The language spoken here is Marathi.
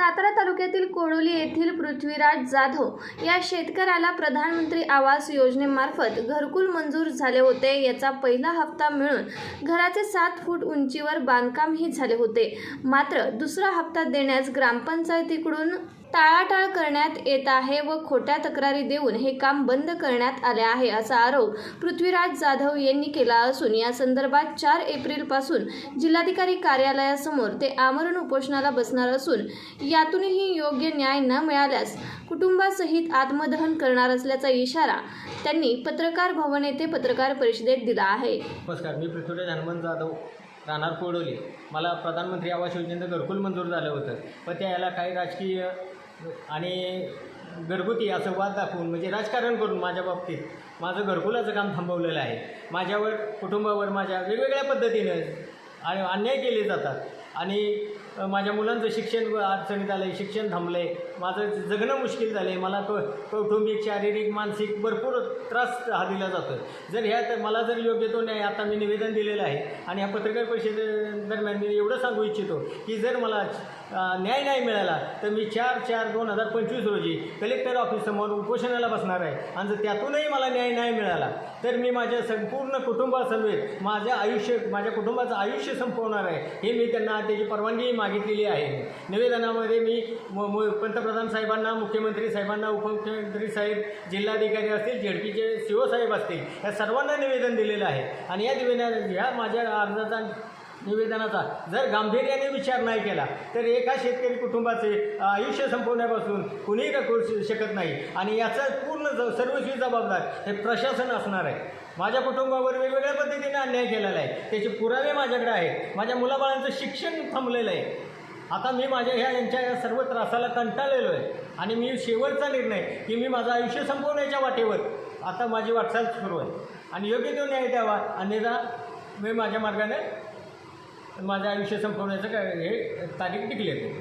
सातारा तालुक्यातील कोडोली येथील पृथ्वीराज जाधव या शेतकऱ्याला प्रधानमंत्री आवास योजनेमार्फत घरकुल मंजूर झाले होते. याचा पहिला हप्ता मिळून घराचे सात फूट उंचीवर बांधकामही झाले होते. मात्र दुसरा हप्ता देण्यास ग्रामपंचायतीकडून टाळाटाळ करण्यात येत आहे व खोट्या तक्रारी देऊन हे काम बंद करण्यात आले आहे असा आरोप पृथ्वीराज जाधव यांनी केला असून या संदर्भात चार एप्रिलपासून जिल्हाधिकारी कार्यालयासमोर ते आमरण उपोषणाला बसणार असून यातूनही योग्य न्याय न मिळाल्यास कुटुंबासहित आत्मदहन करणार असल्याचा इशारा त्यांनी पत्रकार भवन येथे पत्रकार परिषदेत दिला आहे. नमस्कार मी पृथ्वीराज हनुमंत जाधव राहणार कोडोली. मला प्रधानमंत्री आवास योजनेचं घरकुल मंजूर झालं होतं. पण त्याला काही राजकीय आणि घरगुती असं वाद दाखवून म्हणजे राजकारण करून माझ्या बाबतीत माझं घरकुलाचं काम थांबवलेलं आहे. माझ्यावर कुटुंबावर माझ्या वेगवेगळ्या पद्धतीनं आणि अन्याय केले जातात. आणि माझ्या मुलांचं शिक्षण अडचणीत आलं आहे शिक्षण थांबलं आहे माझं जगणं मुश्किल झालं आहे मला कौ कौटुंबिक शारीरिक मानसिक भरपूर त्रास हा दिला जातो जर ह्या तर मला जर योग्य तो न्याय आता मी निवेदन दिलेलं आहे आणि ह्या पत्रकार परिषदे दरम्यान मी एवढं सांगू इच्छितो की जर मला न्याय नाही मिळाला तर मी चार चार दोन हजार पंचवीस रोजी कलेक्टर ऑफिससमोर उपोषणाला बसणार आहे. आणि जर त्यातूनही मला न्याय नाही मिळाला तर मी माझ्या संपूर्ण कुटुंबासमवेत माझ्या आयुष्य माझ्या कुटुंबाचं आयुष्य संपवणार आहे. हे मी त्यांना त्याची परवानगी मागितलेली आहे. निवेदनामध्ये मी पंतप्रधान साहेबांना मुख्यमंत्री साहेबांना उपमुख्यमंत्री साहेब जिल्हाधिकारी असतील झेडपीचे सी ओ साहेब असतील या सर्वांना निवेदन दिलेलं आहे. आणि या निवेदना ह्या माझ्या अर्जाचा निवेदनाचा. जर गांभीर्याने विचार नाही केला तर एका शेतकरी कुटुंबाचे आयुष्य संपवण्यापासून कुणीही का करू शकत नाही. आणि याचा पूर्ण ज सर्वस्वी जबाबदार हे प्रशासन असणार आहे. माझ्या कुटुंबावर वेगवेगळ्या पद्धतीने अन्याय केलेला आहे. त्याचे पुरावे माझ्याकडे आहेत. माझ्या मुलाबाळांचं शिक्षण थांबलेलं आहे. आता मी माझ्या ह्या यांच्या या सर्व त्रासाला कंटाळलेलो आहे. आणि मी शेवटचा निर्णय की मी माझं आयुष्य संपवण्याच्या वाटेवर आता माझी वाटचाल सुरू आहे. आणि योग्य तो न्याय द्यावा. अन्यथा मी माझ्या मार्गाने माझं आयुष्य संपवण्याचं काय हे तारीख डिक्लेअर केली